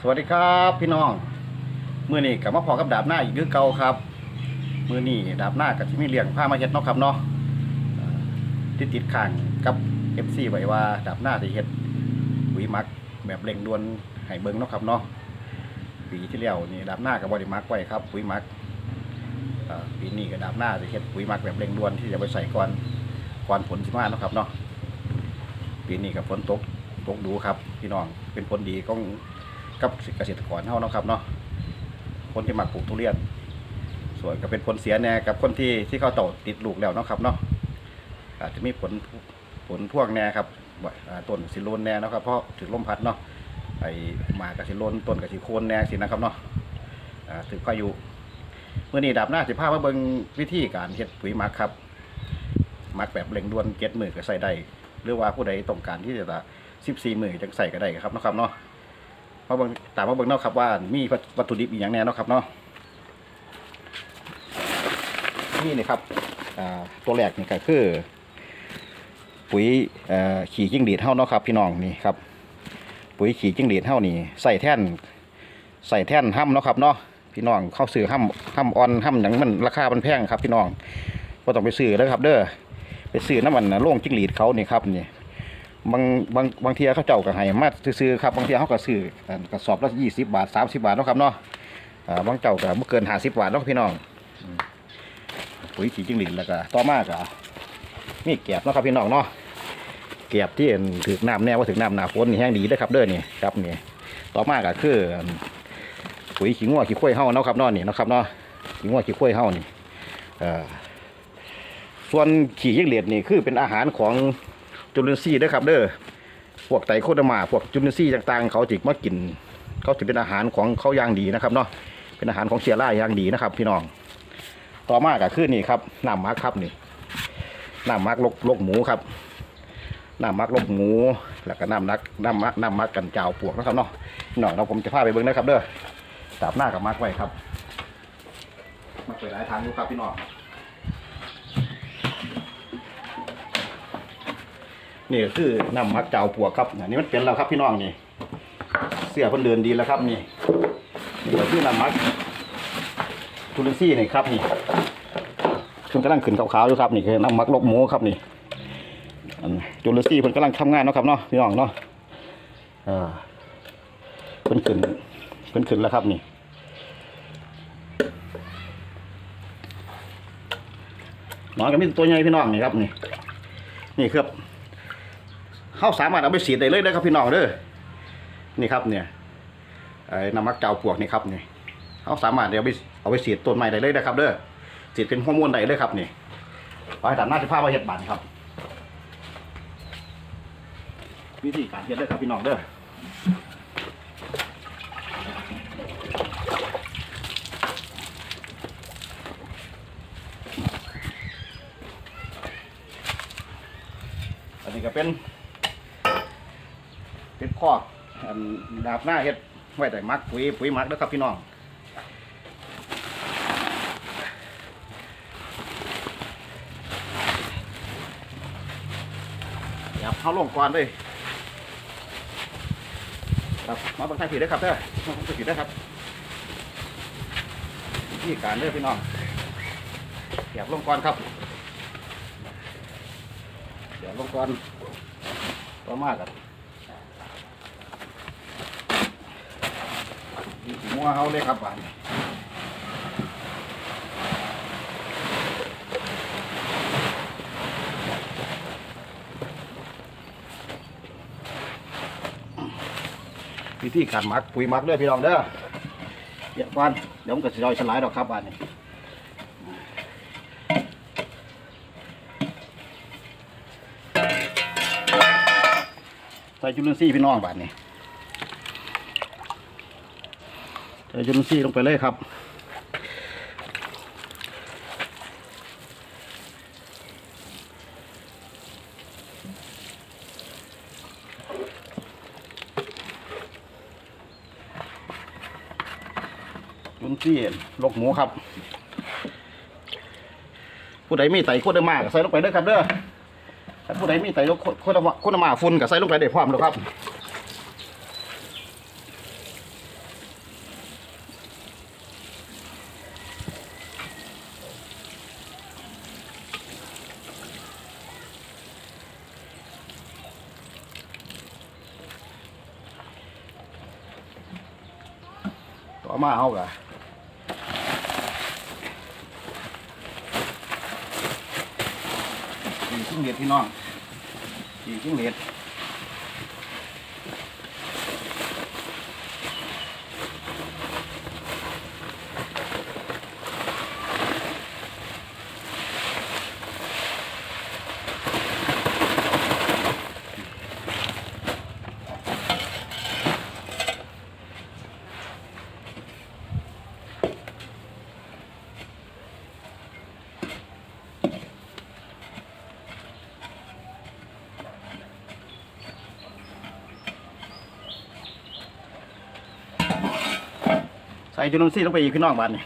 สวัสดีครับพี่น้องมือนี้กลับมาพอกับดาบหน้าอีกคือเก่าครับมือนี้ดาบหน้ากับที่มีเลี้ยงผ้ามาเฮ็ดเนาะครับเนาะเอ่อที่ติดข้างกับ FC ไว้ว่าดาบหน้าสิเฮ็ดปุ๋ยหมักแบบเร่งด่วนให้เบิ่งเนาะครับเนาะปีที่แล้วนี่ดาบหน้ากับบ่ได้หมักไว้ครับปุ๋ยหมักปีนี้ก็ดาบหน้าสิเฮ็ดปุ๋ยหมักแบบเร่งด่วนที่จะไปใส่ก่อนก่อนฝนสิมาเนาะครับเนาะปีนี้ก็ฝนตกตกดูครับ พี่น้องเป็นผลดีของ กับเกษตรกรเฮาเนาะครับเนาะคนที่มาปลูกทุเรียน ส่วนก็เป็นผลเสียแน่กับคนที่ที่เขาโตติดลูกแล้วเนาะครับเนาะอาจจะมีผลผลพ่วงแน่ครับว่อ่าต้นสิโลนแน่นะครับ เพราะถึงลมพัดเนาะไอ้หมากกับสิโลนต้นกับสิโคนแน่สินะครับเนาะถึงพายุเมื่อนี้ดาบหน้าสิพาพมาเบิงวิธีการเฮ็ดปุ๋ยหมักครับหมักแบบเร่งด่วนเก็ดมือก็ใส่ได้หรือว่าผู้ใดต้องการที่จะ14มือจังใส่ก็ได้ครับนะครับเนาะ มาเบิ่งตามมาเบิ่งเนาะครับว่ามีวัตถุดิบอีกอย่างแน่เนาะครับเนาะนี่นี่ครับตัวแรกนี่ก็คือปุ๋ยขี่จิ้งหรีดเฮาเนาะครับ พี่น้องนี่ครับ ปุ๋ยขี่จิ้งหรีดเฮานี่ใส่แท่นใส่แท่นห้ำเนาะครับเนาะพี่น้องเข้าซื้อห้ำห้ำออนห้ำอย่างมันราคามันแพงครับ พี่น้องก็ต้องไปซื้อแล้วครับ เด้อไปซื้อน้ำมันโล่งจิ้งหรีดเขานี่ครับนี่ บางบางบางเทีเขาเจ้าก็ให้มาซื้อๆครับบางเทีเขาก็ซื้อกระสอบละยี่สิบบาทสามสิบบาทเนาะครับเนาะอ่าบางเจ้าก็บ่เกินห้าสิบบาทเนาะพี่น้องอืมปุ๋ยขี้จิ้งหรีดแล้วก็ต่อมาก็มีแกบเนาะครับพี่น้องเนาะแกบที่ถึกน้ำแน่ว่าถึกน้ำหนาฝนนี่แห้งดีเด้ครับเด้อนี่ครับนี่ต่อมาก็คือปุ๋ยขี้งัวขี้ข้วยเฮาเนาะครับเนาะนี่เนาะครับเนาะขี้งัวขี้ข้วยเฮานี่เอ่อส่วนขี้จิ้งหรีดนี่คือเป็นอาหารของ จุลินทรีย์เด้อครับเด้อพวกไตโคเดอร์มาพวกจุลินทรีย์ต่างๆ เขาจิกมากิน เขาจะเป็นอาหารของเขาอย่างดีนะครับเนาะเป็นอาหารของเชียร่าอย่างดีนะครับ พี่น้อง ต่อมาก็คือนี่ครับน้ำมักครับนี่น้ำมักลกลกหมูครับน้ำมักลกหมู แล้วก็น้ำนักน้ำมักน้ำมักกันเจ้าปวกนะครับเนาะพี่น้องเราผมจะพาไปเบิ้งนะครับ เด้อตาบหน้ากับมักไว้ครับมักไปหลายทางดูครับพี่น้อง นี่ก็คือน้ำมักเจ้าปวกครับอันนี้มันเป็นแล้วครับพี่น้องนี่ เสื้อเพิ่นเดินดีแล้วครับนี่นี่ก็คือน้ำมักทุลินซี่นี่ครับนี่เพิ่นกำลังขึ้นขาวๆอยู่ครับนี่คือน้ำมักลกหมูครับนี่จุลินซี่เพิ่นกำลังทำงานเนาะครับเนาะพี่น้องเนาะอ่าเพิ่นขึ้นเพิ่นขึ้นแล้วครับนี่นองก็มีตัวใหญ่พี่น้องนี่ครับนี่นี่ครับ เขาสามารถเอาไปฉีดได้เลยนะครับพี่น้องเด้อนี่ครับเนี่ยไอ้น้ำมักเจ้าปวกนี่ครับนี่เขาสามารถเอาไปเอาไปฉีดต้นไม้ได้เลยนะครับเด้อฉีดเป็นฮอร์โมนได้เลยครับนี่ไปตามหน้าจะพามาเห็ดบานครับ วิธีการเฮ็ดเด้อครับพี่น้องเด้ออันนี้ก็เป็น เป็นคอกอันดาบหน้าเฮ็ดไว้แต่มักปุ๋ยปุ๋ยมักเด้อครับพี่น้องเดี๋ยวเข้าลงก่อนเลยครับมาเบังทางผีได้ครับเด้อมาบังทางผีได้ครับวิธีการเด้อพี่น้องเดี๋ยวลงก่อนครับเดี๋ยวลงก่อนต่อมากัน มัวเขาเลยครับบ้านนี้วิธีการหมักปุ๋ยหมักเด้อพี่น้องเด้อเดี๋ยวก่อนเดี๋ยวมันก็สิลอยสลายดอกครับบ้านนี้ใส่จุลินทรีย์พี่น้องบ้านนี้ จุลินทรีย์ลงไปเลยครับจุลินทรีย์ลกหมูครับผู้ใดมีไตโคตรมากใส่ลงไปเด้อครับเด้อผู้ใดมีไตโคตรโคตรมาฝุ่นก็ใส่ลงไปได้พร้อมแล้วครับ ต่อมาเอากะขี่จิ้งเด็ดพี่น้องขี่จิ้งเด็ด จุลินทรีย์ลงไปอีกพี่น้องบ้านนี่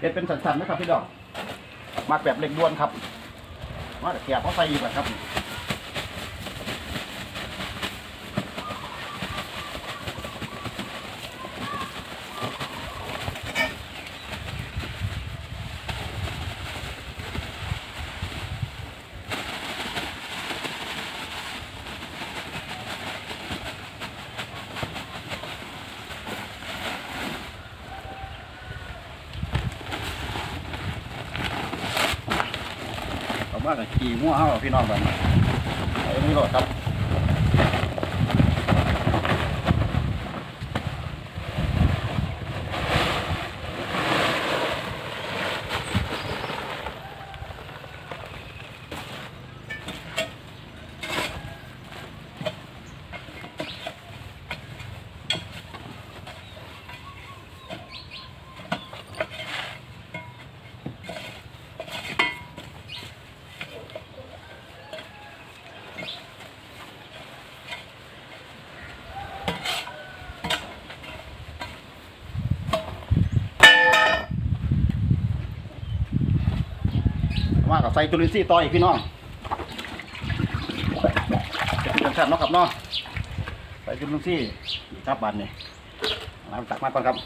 เด็ดเป็นสันๆนะครับพี่น้อง มาแบบเล็กด้วนครับมาแต่แกะเพราะใส่อีกแบบครับากขี่มั่วเฮาพี่น้องแบบไอ้ไม่รอดครับ ว่ากับใส่จุลินทรีย์ต่ออีกพี่น้องจะเป็นสันๆเนาะครับเนาะใส่จุลินทรีย์นี่ครับบานนี่น้ำตักมาก่อนครับ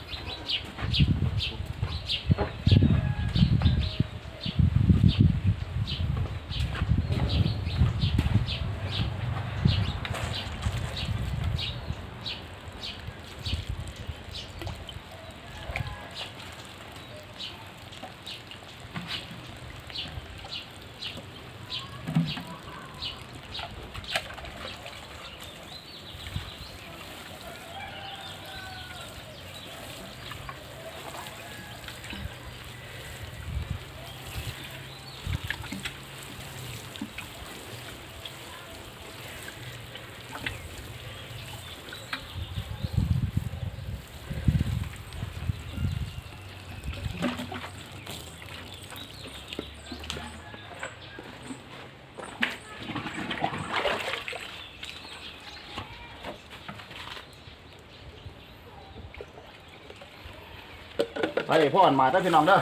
ส่พ่ออันมาได้พี่น้องเด้อ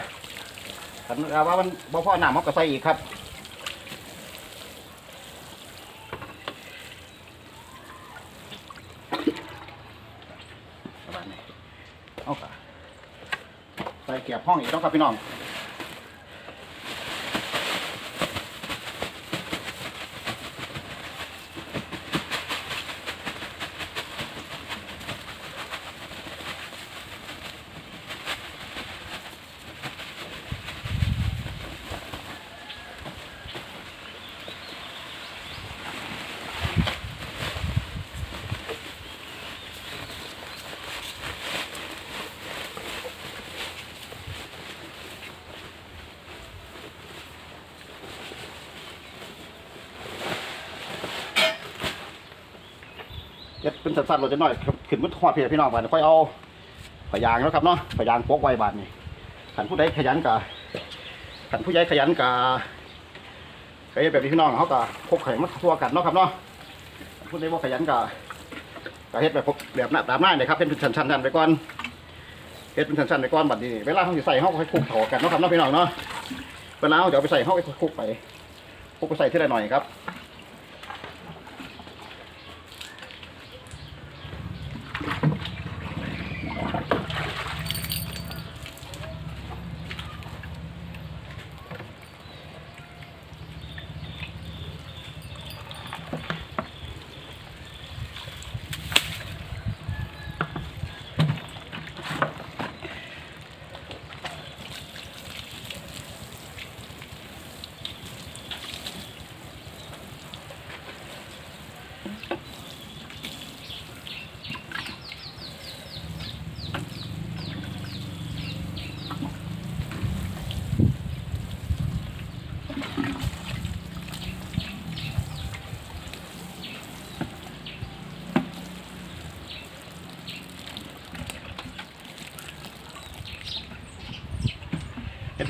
กันเอาว่ามันบ่พ่อหนามเขาก็ใส่อีกครับประมาณนี้เอาค่ะใส่เกียบห้องอีกต้องครับพี่น้อง เป็นสั้นๆเราจะน้อยขึ้นมันทอดพี่พี่น้องบาดนี้ค่อยเอาพยางแล้วครับเนาะพยางปกไว้บาดนี้ขันผู้ใดขยันกะขันผู้ใหญ่ขยันกะก็เฮ็ดแบบนี้พี่น้องเขากะพกไข่มาทั่วกันเนาะครับเนาะผู้ใดว่าขยันกะก็เฮ็ดแบบพกแบบหน้าตามหน้าเลยครับเป็นชั้นๆไปก่อนเฮ็ดเป็นชั้นๆไปก่อนบัดนี้เวลาเขาสิใส่เขาก็ให้คลุกเถากันเนาะครับเนาะพี่น้องเนาะเวลาเขาจะเอาไปใส่เขาก็คลุกไปคุกไปใส่ทีละหน่อยครับ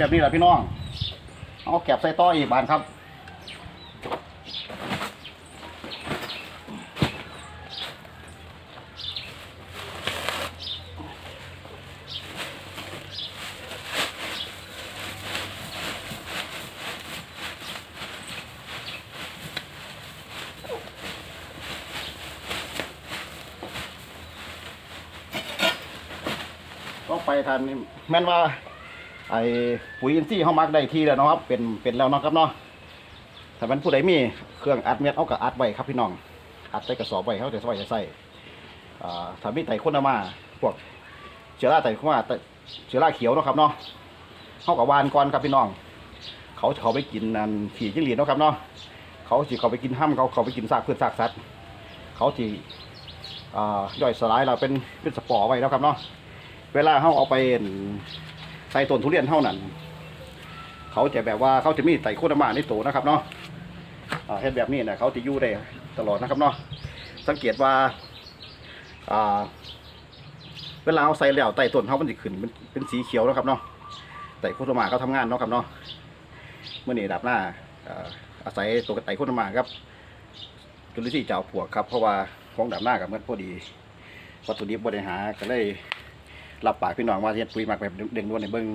แบบนี้แหละพี่น้อง เอาแก็บใส่ต่ออีกบานครับก็ไปทานนี่แม่นว่า ไอ้ปุ๋ยอินทรีย์เขามักได้ทีแล้วเนาะครับเป็นเป็นแล้วเนาะครับเนาะถ้ามันผู้ใดมีเครื่องอัดเม็ดเอากับอัดไว้ครับพี่น้องอัดใส่กระสอบไว้เขาจะใส่จะใส่ถ้ามีไต่คนมาพวกเชื้อราไต่เข้ามาเชื้อราเขียวเนาะครับเนาะเขากับวานก่อนครับพี่น้อง เขาเขาไปกินนันขี่จิ้งหรีดเนาะครับเนาะเขาสิเขาไปกินห้ำเขาเขาไปกินซากพืชซากสัตว์เขาจีย่อยสลายเราเป็นเป็นสปอร์ไว้เนาะครับเนาะเวลาเขาเอาไป ใส่ต้นทุเรียนเท่านั้น เขาจะแบบว่าเขาจะมีไต่โคตรมาในตัวนะครับเนาะอ่าเฮ็ดแบบนี้นะเขาจะอยู่ได้ตลอดนะครับเนาะสังเกตว่าเวลาเอาใส่แล้วไต่ต้นเขามันจะขึ้นเป็นสีเขียวนะครับเนาะไต่โคตรมาเขาทำงานเนาะครับเนาะเมื่อนี้ดับหน้าอาศัยตัวไต่โคตรมาครับจุลินทรีย์เจ้าปวกครับเพราะว่าของดับหน้ากับเมื่อพอดีวัตถุดิบบริหารก็เลย รับปากพี่น้องว่าเฮ็ดปุ๋ยหมักแบบเด้งด้วนในเบิ้ง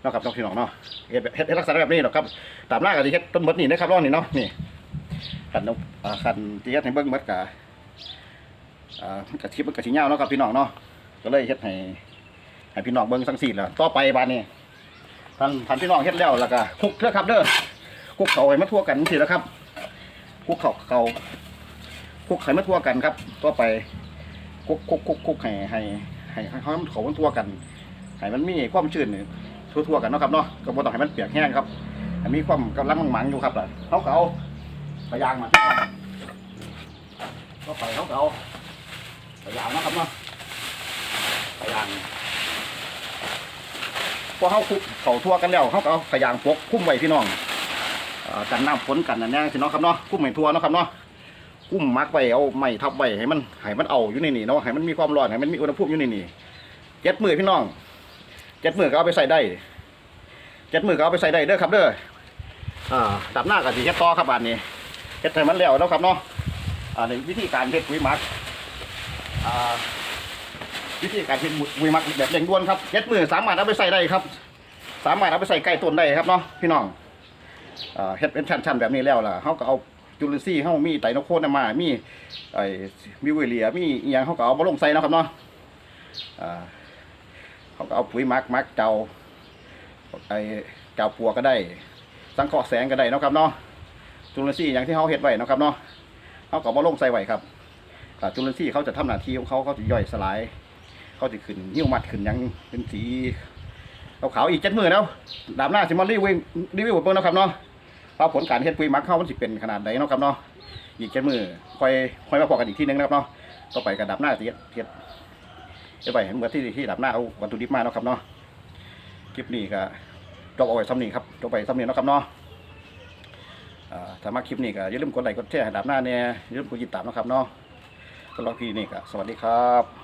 เนาะครับน้องพี่น้องเนาะเฮ็ดแบบเฮ็ดเฮ็ดลักษณะแบบนี้เนาะครับตามหน้าก็สิเฮ็ดต้นมดนี่นะครับน้องนี่เนาะนี่ขันนกขันที่เฮ็ดให้เบิ้งมดกะอ่ามันกะทิมันกะสิยาวเนาะครับพี่น้องเนาะก็เลยเฮ็ดให้ให้พี่น้องเบิ้งสังสีแล้วต่อไปบานนี้ท่านท่านพี่น้องเฮ็ดแล้วแล้วก็คุกเด้อครับเด้อคุกเขาให้มาทั่วกันสิแล้วครับคุกเขาเขาคุกไข่มาทั่วกันครับ ต่อไปคุกคุกคุกคุกให้ให้ ให้ให้เขาเขามันทั่วกันให้มันมีความชื้นนี่ทั่วๆกันเนาะครับเนาะก็บ่ต้องให้มันเปียกแห้งครับให้มีความกำลังหมังๆอยู่ครับล่ะเขาก็เอาพยางมาที่ก็ไปเขาก็เอาพยางเนาะครับเนาะพยางพอเขาคุกเขาทั่วกันแล้วเขาก็เอาพยางปกคุ้มไว้พี่น้องอ่อกันน้ำฝนกันนั่นแน่สิเนาะครับเนาะคุ้มให้ทั่วเนาะครับเนาะ กุ้มมักไว้เอาไม้ทับไว้ให้มันให้มันเอาอยู่ในนี่เนาะให้มันมีความร้อนให้มันมีอุณหภูมิอยู่ในนี่เจ็ดมือพี่น้องเจ็ดมือก็เอาไปใส่ได้เจ็ดมือก็เอาไปใส่ได้เด้อครับเด้ออ่าดับหน้ากับสีเฮ็ดต่อครับบานนี้เฮ็ดให้มันแล้วแล้วครับเนาะอ่าในวิธีการเฮ็ดปุ๋ยมักอ่าวิธีการเฮ็ดปุ๋ยมักแบบเร่งด่วนครับเจ็ดมือสามารถเอาไปใส่ได้ครับ สามารถเอาไปใส่ใกล้ต้นได้ครับเนาะพี่น้องอ่าเฮ็ดเป็นชั้นๆแบบนี้แล้วล่ะเขาก็เอา จุลินทรีย์เฮามีไตรโนโคนมา มีไอ้มิวเวเลียมีอีหยังเขาก็เอามาลงใส่นะครับเนาะอ่าเขาก็เอาปุ๋ยมักมักเจ้าไอ้เจ้าปัวก็ได้ สังเคราะห์แสงก็ได้นะครับเนาะจุลินทรีย์อย่างที่เขาเฮ็ดไว้นะครับเนาะเขาก็เอามาลงใส่ไว้ครับจุลินทรีย์เขาจะทำหน้าที่ของเขาเขาจะย่อยสลาย เขาจะขึ้นหิ้วมัดขึ้นยังเป็นสีขาวๆอีกเจ็ดมือแล้วดาบหน้าสิมารีวิวรีวิวเบิ่งเนะครับเนาะ ว่าผลการเฮ็ดปุ๋ยหมักเข้ามันสิเป็นขนาดใดเนาะครับเนาะอีกแค่มือค่อยค่อยมาพอกันอีกทีนึงนะครับเนาะต่อไปกระดับหน้าเทียดเทียดจะไปเห็นเมื่อที่ที่ดับหน้าเอาวัตถุดิบมาเนาะครับเนาะคลิปนี้ก็จบเอาไว้ซ้ำนี้ครับจบไปซ้ำนี้เนาะครับเนาะอ่าถ้ามาคลิปนี้ก็อย่าลืมกดไลค์กดแชร์ให้ดับหน้าเนี่ยอย่าลืมกดติดตามนะครับเนาะสำหรับพี่นี่ก็สวัสดีครับ